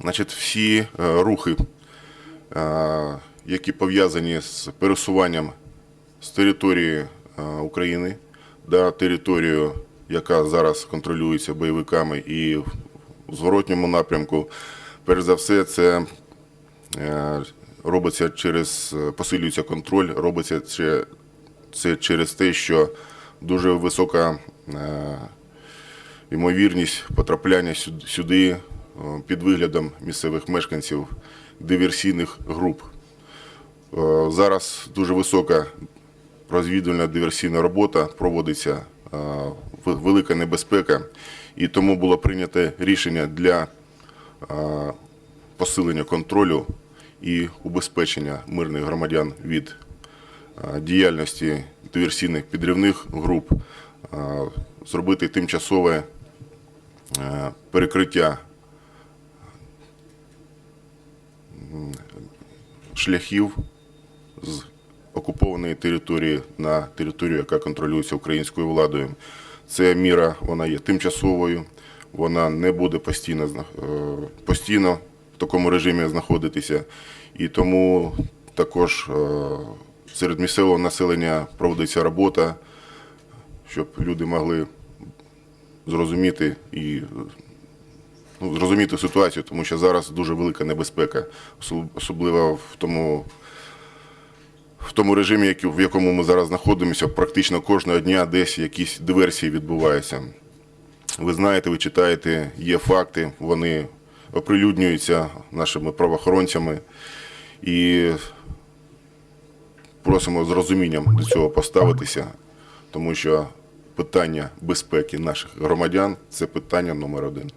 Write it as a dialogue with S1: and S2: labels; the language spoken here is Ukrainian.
S1: Значить, всі е, рухи, е, які пов'язані з пересуванням з території е, України на територію, яка зараз контролюється бойовиками, і в зворотньому напрямку, перш за все, це робиться через посилюється контроль, робиться це, це через те, що дуже висока ймовірність потрапляння сюд- сюди під виглядом місцевих мешканців диверсійних груп. Е, Зараз дуже висока розвідувальна диверсійна робота проводиться, е, велика небезпека, і тому було прийнято рішення для е, посилення контролю і убезпечення мирних громадян від е, діяльності диверсійних підривних груп, е, зробити тимчасове е, перекриття шляхів з окупованої території на територію, яка контролюється українською владою. Це міра, вона є тимчасовою, вона не буде постійно, е, постійно в такому режимі знаходитися. І тому також е, серед місцевого населення проводиться робота, щоб люди могли зрозуміти і ну, зрозуміти ситуацію, тому що зараз дуже велика небезпека, особливо в тому, в тому режимі, в якому ми зараз знаходимося, практично кожного дня десь якісь диверсії відбуваються. Ви знаєте, ви читаєте, є факти, вони оприлюднюються нашими правоохоронцями і просимо з розумінням до цього поставитися, тому що питання безпеки наших громадян це питання номер один.